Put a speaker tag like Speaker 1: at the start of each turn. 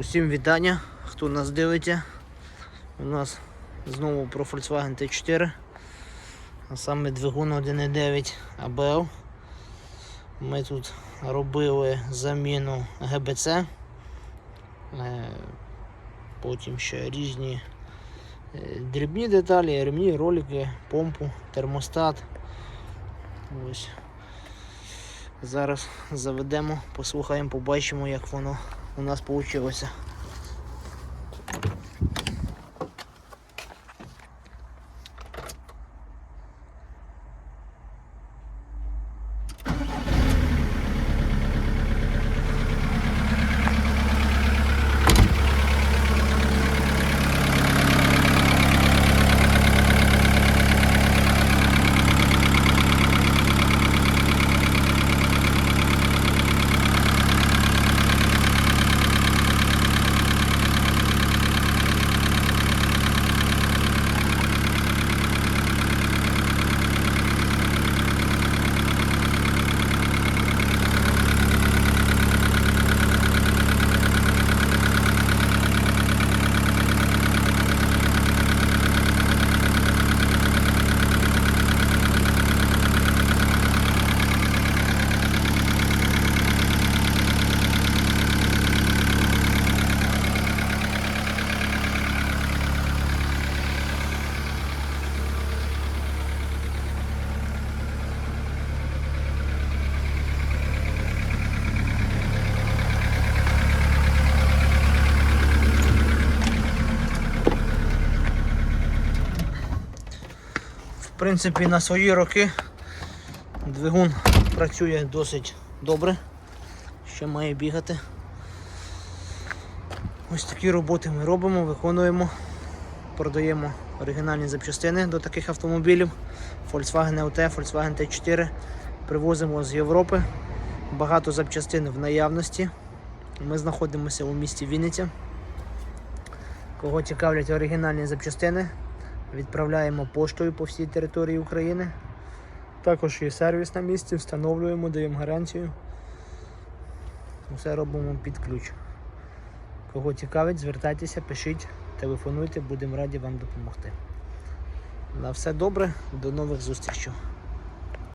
Speaker 1: Усім вітання, хто нас дивиться. У нас знову про Volkswagen T4, а саме двигун 1.9 ABL. Ми тут робили заміну ГБЦ, е, потім ще різні е, дрібні деталі, ремні, ролики, помпу, термостат. Ось. Зараз заведемо, послухаємо, побачимо, як воно у нас вийшло. В принципі, на свої роки двигун працює досить добре. Ще має бігати. Ось такі роботи ми робимо, виконуємо, продаємо оригінальні запчастини до таких автомобілів. Volkswagen LT, Volkswagen T4. Привозимо з Європи. Багато запчастин в наявності. Ми знаходимося у місті Вінниця. Кого цікавлять оригінальні запчастини, відправляємо поштою по всій території України. Також є сервіс на місці, встановлюємо, даємо гарантію. Усе робимо під ключ. Кого цікавить, звертайтеся, пишіть, телефонуйте, будемо раді вам допомогти. На все добре, до нових зустрічей.